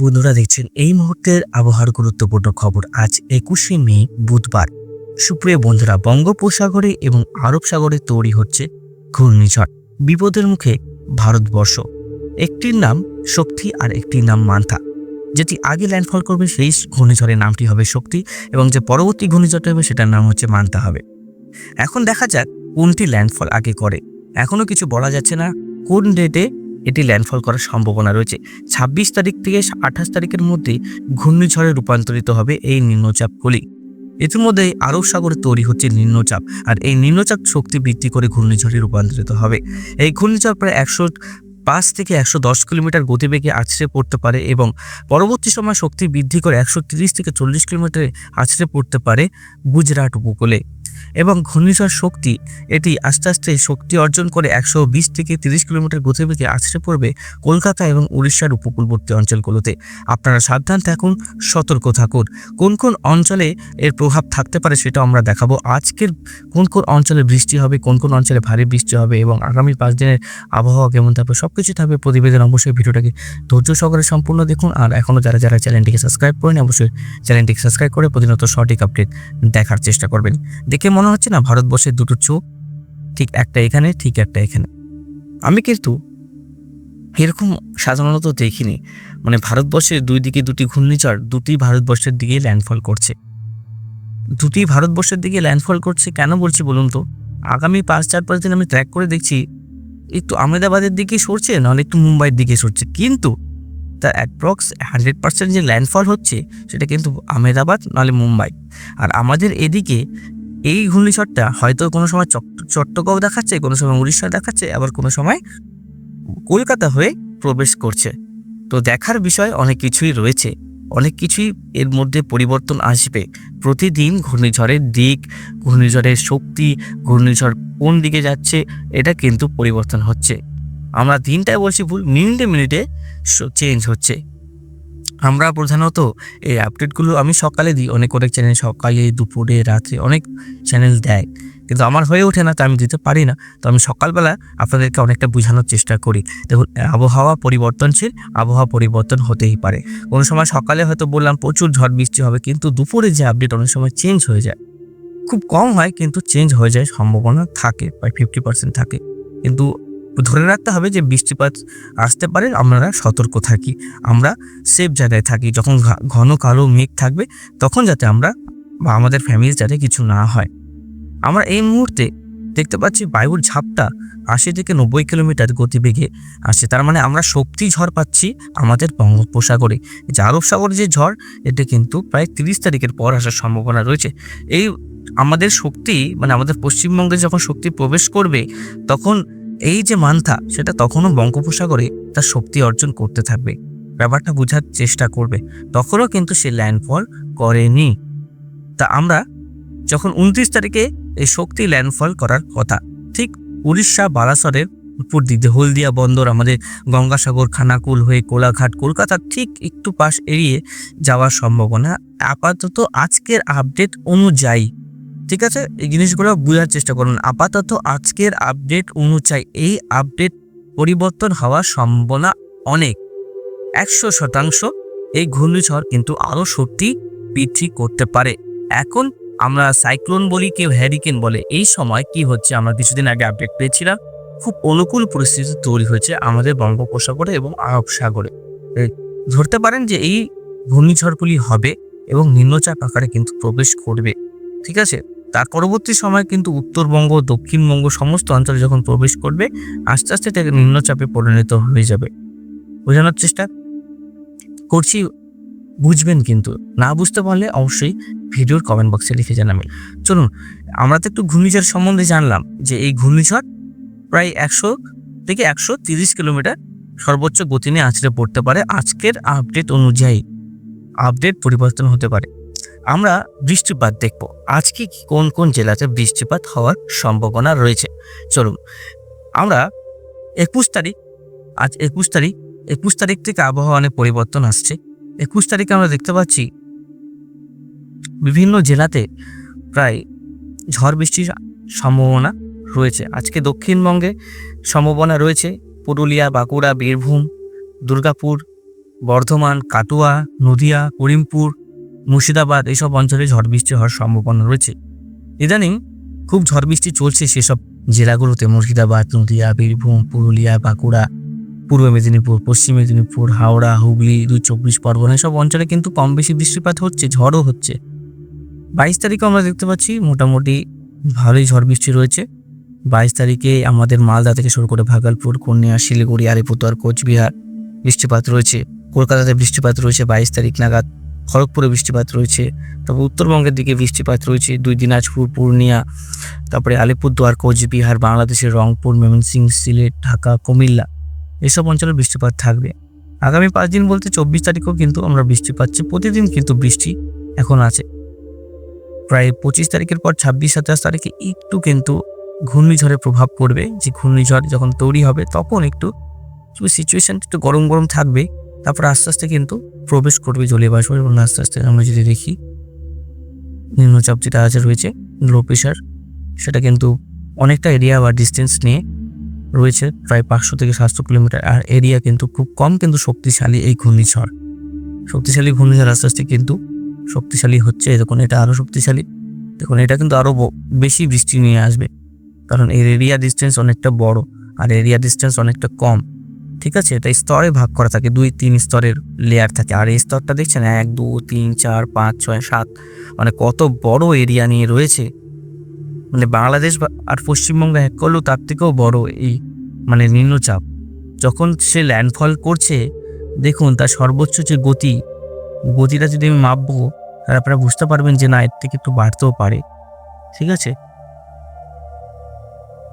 বন্ধুরা দেখছেন, এই মুহূর্তের আবহাওয়ার গুরুত্বপূর্ণ খবর আজ একুশে মে, বুধবার। সুপ্রিয় বন্ধুরা, বঙ্গোপসাগরে এবং আরব সাগরে তৈরি হচ্ছে ঘূর্ণিঝড়। বিপদের মুখে ভারতবর্ষ, একটির নাম শক্তি আর একটির নাম মান্থা। যেটি আগে ল্যান্ডফল করবে, সেই ঘূর্ণিঝড়ের নামটি হবে শক্তি এবং যে পরবর্তী ঘূর্ণিঝড়টা হবে, সেটার নাম হচ্ছে মান্থা হবে। এখন দেখা যাক কোনটি ল্যান্ডফল আগে করে। এখনও কিছু বলা যাচ্ছে না কোন ডেটে এটি ল্যান্ডফল করার সম্ভাবনা রয়েছে। ছাব্বিশ তারিখ থেকে আঠাশ তারিখের মধ্যে ঘূর্ণিঝড়ে রূপান্তরিত হবে এই নিম্নচাপগুলি ইতিমধ্যে আরব সাগরে তৈরি হচ্ছে নিম্নচাপ, আর এই নিম্নচাপ শক্তি বৃদ্ধি করে ঘূর্ণিঝড়ে রূপান্তরিত হবে। এই ঘূর্ণিঝড় প্রায় একশো পাঁচ থেকে একশো দশ কিলোমিটার গতিবেগে আছড়ে পড়তে পারে এবং পরবর্তী সময় শক্তি বৃদ্ধি করে একশো তিরিশ থেকে চল্লিশ কিলোমিটারে আছড়ে পড়তে পারে গুজরাট উপকূলে। এবং ঘূর্ণিঝড় শক্তি, এটি আস্তে আস্তে শক্তি অর্জন করে একশো বিশ থেকে তিরিশ কিলোমিটার গতিবেগে আছড়ে পড়বে কলকাতা এবং উড়িষ্যার উপকূলবর্তী অঞ্চলগুলোতে। আপনারা সাবধান থাকুন, সতর্ক থাকুন। কোন কোন অঞ্চলে এর প্রভাব থাকতে পারে সেটা আমরা দেখাবো। আজকের কোন কোন অঞ্চলে বৃষ্টি হবে, কোন কোন অঞ্চলে ভারী বৃষ্টি হবে এবং আগামী পাঁচ দিনের আবহাওয়া কেমন থাকবে সব কিছু থাকবে প্রতিবেদন অবশ্যই ভিডিওটাকে ধৈর্য সহকারে সম্পূর্ণ দেখুন। আর এখনও যারা যারা চ্যানেলটিকে সাবস্ক্রাইব করেন অবশ্যই চ্যানেলটিকে সাবস্ক্রাইব করে প্রতিনিয়ত সঠিক আপডেট দেখার চেষ্টা করবেন। দেখে মনে হচ্ছে না ভারতবর্ষের দুটো চোখ ঠিক একটা এখানে, ঠিক একটা এখানে। আমি কিন্তু এরকম সাধারণত দেখিনি। মানে ভারতবর্ষের দুই দিকে দুটি ঘূর্ণিঝড়, দুটি ভারতবর্ষের দিকে ল্যান্ডফল করছে। দুটি ভারতবর্ষের দিকে ল্যান্ডফল করছে কেন বলছি বলুন তো? আগামী পাঁচ, চার, পাঁচ দিন আমি ট্র্যাক করে দেখছি, একটু আহমেদাবাদের দিকে সরছে, নাহলে একটু মুম্বাইয়ের দিকে সরছে। কিন্তু তার অ্যাপ্রক্স হান্ড্রেড পার্সেন্ট যে ল্যান্ডফল হচ্ছে, সেটা কিন্তু আহমেদাবাদ, নাহলে মুম্বাই। আর আমাদের এদিকে এই ঘূর্ণিঝড়টা হয়তো কোনো সময় চট্ট- চট্টগ্রাম দেখাচ্ছে, কোনো সময় উড়িষ্যা দেখাচ্ছে, আবার কোনো সময় কলকাতা হয়ে প্রবেশ করছে। তো দেখার বিষয় অনেক কিছুই রয়েছে। অনেক কিছুই এর মধ্যে পরিবর্তন আসবে। প্রতিদিন ঘূর্ণিঝড়ের দিক, ঘূর্ণিঝড়ের শক্তি, ঘূর্ণিঝড় কোন দিকে যাচ্ছে, এটা কিন্তু পরিবর্তন হচ্ছে। আমরা দিনটায় বলছি ভুল, মিনিটে মিনিটে চেঞ্জ হচ্ছে। আমরা প্রধানত এই আপডেটগুলো আমি সকালে দিই। অনেক অনেক চ্যানেল সকালে, দুপুরে, রাত্রে অনেক চ্যানেল দেয়। কিন্তু আমার হয়ে ওঠে না, তো আমি দিতে পারি না। তো আমি সকালবেলা আপনাদেরকে অনেকটা বোঝানোর চেষ্টা করি। দেখুন, আবহাওয়া পরিবর্তনশীল, আবহাওয়া পরিবর্তন হতেই পারে। কোনো সময় সকালে হয়তো বললাম প্রচুর ঝড় বৃষ্টি হবে, কিন্তু দুপুরে যে আপডেট অনেক সময় চেঞ্জ হয়ে যায়। খুব কম হয়, কিন্তু চেঞ্জ হয়ে যায় সম্ভাবনা থাকে, প্রায় ফিফটি পার্সেন্ট থাকে। কিন্তু ধরে রাখতে হবে যে বৃষ্টিপাত আসতে পারে, আমরা সতর্ক থাকি, আমরা সেফ জায়গায় থাকি। যখন ঘন কালো মেঘ থাকবে, তখন যাতে আমরা বা আমাদের ফ্যামিলি যাতে কিছু না হয়। আমরা এই মুহূর্তে দেখতে পাচ্ছি বায়ুর ঝাপটা আশি থেকে নব্বই কিলোমিটার গতিবেগে আসছে। তার মানে আমরা শক্তি ঝড় পাচ্ছি আমাদের বঙ্গোপসাগরে। যে আরব সাগরে যে ঝড়, এটা কিন্তু প্রায় তিরিশ তারিখের পর আসার সম্ভাবনা রয়েছে। এই আমাদের শক্তি মানে আমাদের পশ্চিমবঙ্গে যখন শক্তি প্রবেশ করবে, তখন এই যে মান্থা, সেটা তখনও বঙ্গোপসাগরে তার শক্তি অর্জন করতে থাকবে। ব্যাপারটা বোঝার চেষ্টা করবে। তখনও কিন্তু সে ল্যান্ডফল করেনি। তা আমরা যখন উনত্রিশ তারিখে এই শক্তি ল্যান্ডফল করার কথা, ঠিক উড়িষ্যা, বালাসরের উপর দিক দিয়ে হলদিয়া বন্দর, আমাদের গঙ্গাসাগর, খানাকুল হয়ে কোলাঘাট কলকাতার ঠিক একটু পাশ এড়িয়ে যাওয়ার সম্ভাবনা আপাতত আজকের আপডেট অনুযায়ী। ঠিক আছে? এই জিনিসগুলো বোঝার চেষ্টা করুন। আপাতত আজকের আপডেট অনুযায়ী এই আপডেট পরিবর্তন হওয়ার সম্ভাবনা অনেক। একশো শতাংশ এই ঘূর্ণিঝড় কিন্তু আরও শক্তি বৃদ্ধি করতে পারে। এখন আমরা সাইক্লোন বলি কেউ হ্যারিকেন বলে। এই সময় কি হচ্ছে? আমরা কিছুদিন আগে আপডেট পেয়েছিলাম। খুব অনুকূল পরিস্থিতি তৈরি হয়েছে আমাদের বঙ্গোপসাগরে এবং আরব সাগরে। ধরতে পারেন যে এই ঘূর্ণিঝড়গুলি হবে এবং নিম্নচাপ আকারে কিন্তু প্রবেশ করবে। ঠিক আছে? তার পরবর্তী সময় কিন্তু উত্তরবঙ্গ, দক্ষিণবঙ্গ সমস্ত অঞ্চলে যখন প্রবেশ করবে, আস্তে আস্তে এটা নিম্নচাপে পরিণত হয়ে যাবে। বোঝানোর চেষ্টা করছি, বুঝবেন কিন্তু। না বুঝতে পারলে অবশ্যই ভিডিওর কমেন্ট বক্সে লিখে জানাবেন। চলুন, আমরা তো একটু ঘূর্ণিঝড় সম্বন্ধে জানলাম যে এই ঘূর্ণিঝড় প্রায় একশো থেকে একশো তিরিশ কিলোমিটার সর্বোচ্চ গতি নিয়ে আছড়ে পড়তে পারে। আজকের আপডেট অনুযায়ী আপডেট পরিবর্তন হতে পারে। আমরা বৃষ্টিপাত দেখব। আজকে কোন কোন জেলাতে বৃষ্টিপাত হওয়ার সম্ভাবনা রয়েছে? চলুন, আমরা একুশ তারিখ, আজ একুশ তারিখ একুশ তারিখ থেকে আবহাওয়া অনেক পরিবর্তন আসছে। একুশ তারিখে আমরা দেখতে পাচ্ছি বিভিন্ন জেলাতে প্রায় ঝড় বৃষ্টির সম্ভাবনা রয়েছে। আজকে দক্ষিণবঙ্গে সম্ভাবনা রয়েছে। পুরুলিয়া, বাঁকুড়া, বীরভূম, দুর্গাপুর, বর্ধমান, কাটুয়া, নদিয়া, করিমপুর মুর্শিদাবাদ এইসব অঞ্চলে ঝড় বৃষ্টি হওয়ার সম্ভাবনা রয়েছে। ইদানিং খুব ঝড় বৃষ্টি চলছে সেসব জেলাগুলোতে, মুর্শিদাবাদ, নদিয়া, বীরভূম, পুরুলিয়া, বাঁকুড়া, পূর্ব মেদিনীপুর, পশ্চিম মেদিনীপুর, হাওড়া, হুগলি, দুই চব্বিশ পরগনা এসব অঞ্চলে কিন্তু কম বেশি বৃষ্টিপাত হচ্ছে, ঝড়ও হচ্ছে। বাইশ তারিখে আমরা দেখতে পাচ্ছি মোটামুটি ভালোই ঝড় বৃষ্টি রয়েছে। বাইশ তারিখে আমাদের মালদা থেকে শুরু করে ভাগলপুর কন্যা শিলিগুড়ি, আলিপুরদুয়ার, কোচবিহার বৃষ্টিপাত রয়েছে। কলকাতাতে বৃষ্টিপাত রয়েছে বাইশ তারিখ নাগাদ। খড়গপুরে বৃষ্টিপাত রয়েছে তবে উত্তরবঙ্গের দিকে বৃষ্টিপাত রয়েছে, দুই দিনাজপুর, পূর্ণিয়া, তারপরে আলিপুরদুয়ার, কোচবিহার, বাংলাদেশের রংপুর ময়মনসিংহ সিলেট, ঢাকা, কুমিল্লা, এসব অঞ্চলে বৃষ্টিপাত থাকবে। আগামী পাঁচ দিন বলতে চব্বিশ তারিখেও কিন্তু আমরা বৃষ্টি পাচ্ছি, প্রতিদিন কিন্তু বৃষ্টি এখন আছে। প্রায় পঁচিশ তারিখের পর ছাব্বিশ, সাতাশ তারিখে একটু কিন্তু ঘূর্ণিঝড়ের প্রভাব পড়বে। যে ঘূর্ণিঝড় যখন তৈরি হবে, তখন একটু সিচুয়েশন একটু গরম গরম থাকবে। তারপর আস্তে আস্তে কিন্তু প্রবেশ করবে জলীয় বাষ্প এবং আস্তে আস্তে আমরা যদি দেখি, নিম্নচাপ যেটা আছে রয়েছে লো প্রেশার সেটা কিন্তু অনেকটা এরিয়া বা ডিস্টেন্স নিয়ে রয়েছে, প্রায় পাঁচশো থেকে সাতশো কিলোমিটার। আর এরিয়া কিন্তু খুব কম কিন্তু শক্তিশালী এই ঘূর্ণিঝড়। শক্তিশালী ঘূর্ণিঝড় আস্তে আস্তে কিন্তু শক্তিশালী হচ্ছে। দেখুন, এটা আরও শক্তিশালী। দেখুন, এটা কিন্তু আরও বেশি বৃষ্টি নিয়ে আসবে। কারণ এর এরিয়া ডিস্টেন্স অনেকটা বড়, আর এরিয়া ডিস্টেন্স অনেকটা কম। ঠিক আছে? তাই স্তরে ভাগ করা থাকে, দুই তিন স্তরের লেয়ার থাকে। আর এই স্তরটা দেখছেন, এক, দু, তিন, চার, পাঁচ, ছয়, সাত মানে কত বড় এরিয়া নিয়ে রয়েছে। মানে বাংলাদেশ আর পশ্চিমবঙ্গ এক করলেও তার থেকেও বড় এই মানে নিম্নচাপ। যখন সে ল্যান্ডফল করছে, দেখুন তার সর্বোচ্চ যে গতি, গতিটা যদি আমি মাপবো, তাহলে আপনারা বুঝতে পারবেন যে না, এর থেকে একটু বাড়তেও পারে। ঠিক আছে?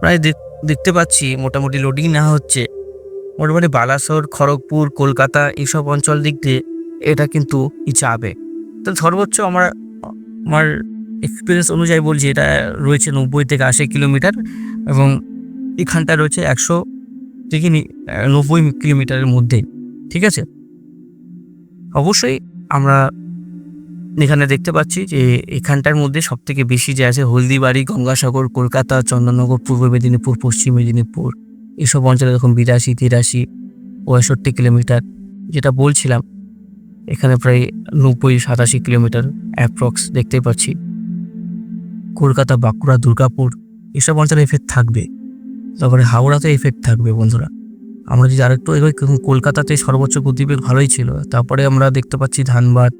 প্রায় দেখ- দেখতে পাচ্ছি, মোটামুটি লোডিং না হচ্ছে। মোটামুটি বালাসোর, খড়গপুর, কলকাতা এইসব অঞ্চল দিক দিয়ে এটা কিন্তু যাবে। তো সর্বোচ্চ আমার আমার এক্সপিরিয়েন্স অনুযায়ী বলছি এটা রয়েছে নব্বই থেকে আশি কিলোমিটার এবং এখানটা রয়েছে একশো থেকে নব্বই কিলোমিটারের মধ্যে, ঠিক আছে? অবশ্যই আমরা এখানে দেখতে পাচ্ছি যে এখানটার মধ্যে সব থেকে বেশি যে আছে হলদিবাড়ি, গঙ্গাসাগর, কলকাতা, চন্দননগর, পূর্ব মেদিনীপুর, পশ্চিম মেদিনীপুর। এসব অঞ্চলে এরকম বিরাশি, তিরাশি, পঁয়ষট্টি কিলোমিটার, যেটা বলছিলাম, এখানে প্রায় নব্বই, সাতাশি কিলোমিটার অ্যাপ্রক্স দেখতে পাচ্ছি। কলকাতা, বাঁকুড়া, দুর্গাপুর, এসব অঞ্চলে এফেক্ট থাকবে। তারপরে হাওড়াতে এফেক্ট থাকবে বন্ধুরা। আমরা যদি আরেকটু এগোই, দেখুন কলকাতাতে সর্বোচ্চ গতিবেগ ভালোই ছিল। তারপরে আমরা দেখতে পাচ্ছি ধানবাদ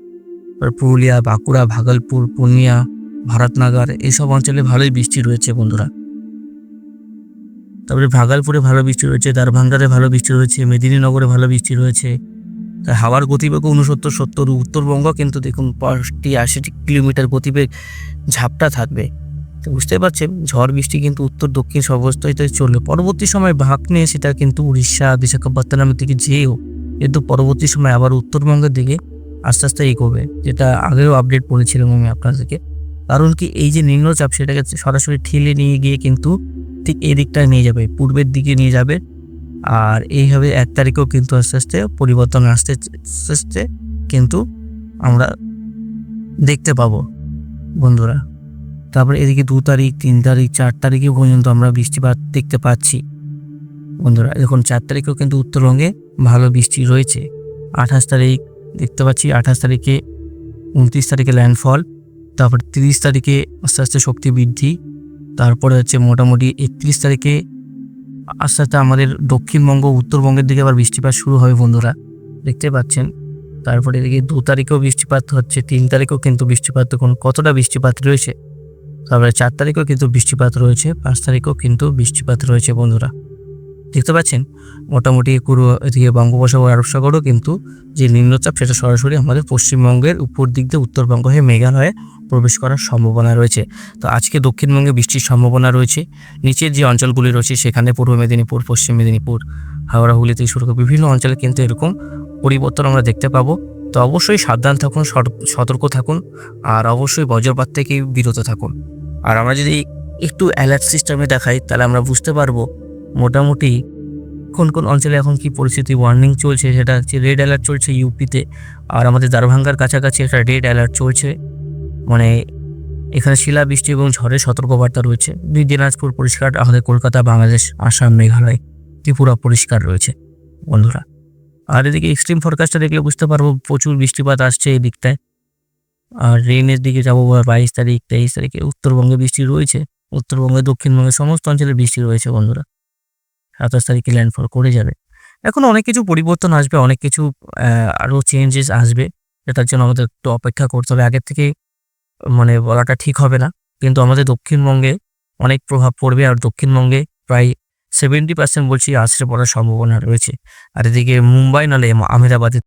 পুরুলিয়া, বাঁকুড়া, ভাগলপুর, পূর্ণিয়া, ভারতনগর, এসব অঞ্চলে ভালোই বৃষ্টি রয়েছে বন্ধুরা। তারপরে ভাগালপুরে ভালো বৃষ্টি রয়েছে, দারভাঙ্গারে ভালো বৃষ্টি রয়েছে, মেদিনীনগরে ভালো বৃষ্টি রয়েছে। তাই হাওয়ার গতিবেগ উনসত্তর সত্তর, উত্তরবঙ্গ কিন্তু দেখুন পাঁচটি আশি কিলোমিটার গতিবেগ ঝাপটা থাকবে। তো বুঝতে পারছেন, ঝড় বৃষ্টি কিন্তু উত্তর, দক্ষিণ সব অবস্থায় চলবে। পরবর্তী সময় ভাগ নিয়ে সেটা কিন্তু উড়িষ্যা বিশাখাপত্তনমের দিকে যেয়েও কিন্তু পরবর্তী সময় আবার উত্তরবঙ্গের দিকে আস্তে আস্তে এগোবে, যেটা আগেও আপডেট করেছিলাম আমি আপনাদেরকে। কারণ কি এই যে নিম্নচাপ সেটাকে সরাসরি ঠেলে নিয়ে গিয়ে কিন্তু ঠিক এই দিকটায় নিয়ে যাবে, পূর্বের দিকে নিয়ে যাবে। আর এইভাবে এক তারিখেও কিন্তু আস্তে আস্তে পরিবর্তন আসতে আস্তে কিন্তু আমরা দেখতে পাবো, বন্ধুরা। তারপরে এদিকে দু তারিখ, তিন তারিখ, চার তারিখে পর্যন্ত আমরা বৃষ্টিপাত দেখতে পাচ্ছি, বন্ধুরা। এখন চার তারিখেও কিন্তু উত্তরবঙ্গে ভালো বৃষ্টি রয়েছে। আঠাশ তারিখ দেখতে পাচ্ছি, আঠাশ তারিখে উনত্রিশ তারিখে ল্যান্ডফল তারপর তিরিশ তারিখে আস্তে আস্তে শক্তি বৃদ্ধি তারপরে হচ্ছে মোটামুটি একত্রিশ তারিখে আস্তে আস্তে আমাদের দক্ষিণবঙ্গ, উত্তরবঙ্গের দিকে আবার বৃষ্টিপাত শুরু হবে বন্ধুরা। দেখতে পাচ্ছেন। তারপরে এদিকে দু তারিখেও বৃষ্টিপাত হচ্ছে, তিন তারিখেও কিন্তু বৃষ্টিপাত তখন কতটা বৃষ্টিপাত রয়েছে। তারপরে চার তারিখেও কিন্তু বৃষ্টিপাত রয়েছে, পাঁচ তারিখেও কিন্তু বৃষ্টিপাত রয়েছে বন্ধুরা। দেখতে পাচ্ছেন, মোটামুটি পুরো এদিকে বঙ্গোপসাগর, আরব সাগরও কিন্তু যে নিম্নচাপ সেটা সরাসরি আমাদের পশ্চিমবঙ্গের উপর দিক দিয়ে উত্তরবঙ্গ হয়ে মেঘালয়ে প্রবেশ করার সম্ভাবনা রয়েছে। তো আজকে দক্ষিণবঙ্গে বৃষ্টির সম্ভাবনা রয়েছে। নিচের যে অঞ্চলগুলি রয়েছে, সেখানে পূর্ব মেদিনীপুর, পশ্চিম মেদিনীপুর, হাওড়া, হুগলি থেকে শুরু বিভিন্ন অঞ্চলে কিন্তু এরকম পরিবর্তন আমরা দেখতে পাবো। তো অবশ্যই সাবধান থাকুন সতর্ক থাকুন, আর অবশ্যই বজ্রপাত থেকে বিরত থাকুন। আর আমরা যদি একটু অ্যালার্ট সিস্টেমে দেখাই, তাহলে আমরা বুঝতে পারব মোটামুটি কোন কোন অঞ্চলে এখন কি পরিস্থিতি ওয়ার্নিং চলছে সেটা হচ্ছে রেড অ্যালার্ট চলছে ইউপিতে আর আমাদের দারভাঙ্গার কাছাকাছি একটা রেড অ্যালার্ট চলছে। মানে এখানে শিলাবৃষ্টি এবং ঝড়ের সতর্কবার্তা রয়েছে। দুই দিনাজপুর পরিষ্কার, আমাদের কলকাতা, বাংলাদেশ, আসাম, মেঘালয়, ত্রিপুরা পরিষ্কার রয়েছে বন্ধুরা। আর এদিকে এক্সট্রিম ফরকাস্টটা দেখলে বুঝতে পারব প্রচুর বৃষ্টিপাত আসছে এই দিকটায়। আর রেনের দিকে যাব বাইশ তারিখ, তেইশ তারিখে উত্তরবঙ্গে বৃষ্টি রয়েছে। উত্তরবঙ্গে, দক্ষিণবঙ্গে সমস্ত অঞ্চলে বৃষ্টি রয়েছে বন্ধুরা। সাতাশ তারিখে ল্যান্ডফল করে যাবে। এখন অনেক কিছু পরিবর্তন আসবে, অনেক কিছু আরও চেঞ্জেস আসবে যেটার জন্য আমাদের একটু অপেক্ষা করতে হবে। আগের থেকে মানে বলাটা ঠিক হবে না, কিন্তু আমাদের দক্ষিণবঙ্গে অনেক প্রভাব পড়বে আর দক্ষিণবঙ্গে প্রায় সেভেন্টি পার্সেন্ট বলছি আসতে পড়ার সম্ভাবনা রয়েছে। আর এদিকে মুম্বাই নালে আহমেদাবাদের